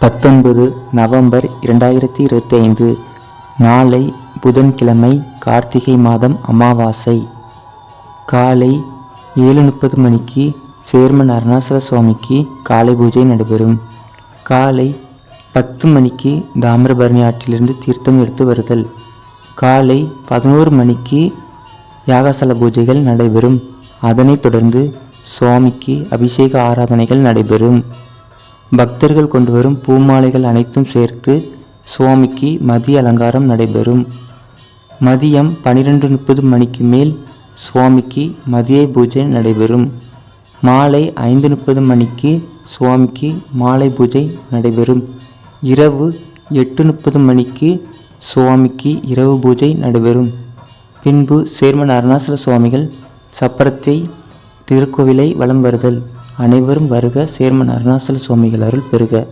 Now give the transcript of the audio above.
பத்தொன்பது நவம்பர் இரண்டாயிரத்தி இருபத்தி ஐந்து நாளை புதன்கிழமை கார்த்திகை மாதம் அமாவாசை. காலை ஏழு முப்பது மணிக்கு சேர்மன் அருணாசல சுவாமிக்கு காலை பூஜை நடைபெறும். காலை பத்து மணிக்கு தாமிரபரணி ஆற்றிலிருந்து தீர்த்தம் எடுத்து வருதல். காலை பதினோரு மணிக்கு யாகசல பூஜைகள் நடைபெறும். அதனைத் தொடர்ந்து சுவாமிக்கு அபிஷேக ஆராதனைகள் நடைபெறும். பக்தர்கள் கொண்டு வரும் பூமாலைகள் அனைத்தும் சேர்த்து சுவாமிக்கு மதிய அலங்காரம் நடைபெறும். மதியம் பனிரெண்டு முப்பது மணிக்கு மேல் சுவாமிக்கு மதிய பூஜை நடைபெறும். மாலை ஐந்து முப்பது மணிக்கு சுவாமிக்கு மாலை பூஜை நடைபெறும். இரவு எட்டு முப்பது மணிக்கு சுவாமிக்கு இரவு பூஜை நடைபெறும். பின்பு சேர்மன் அருணாசல சுவாமிகள் சப்பரத்தை திருக்கோவிலை வலம் வருதல். அனைவரும் வருக. சேர்மன் அருணாசல சுவாமிகள் அருள் பெறுக.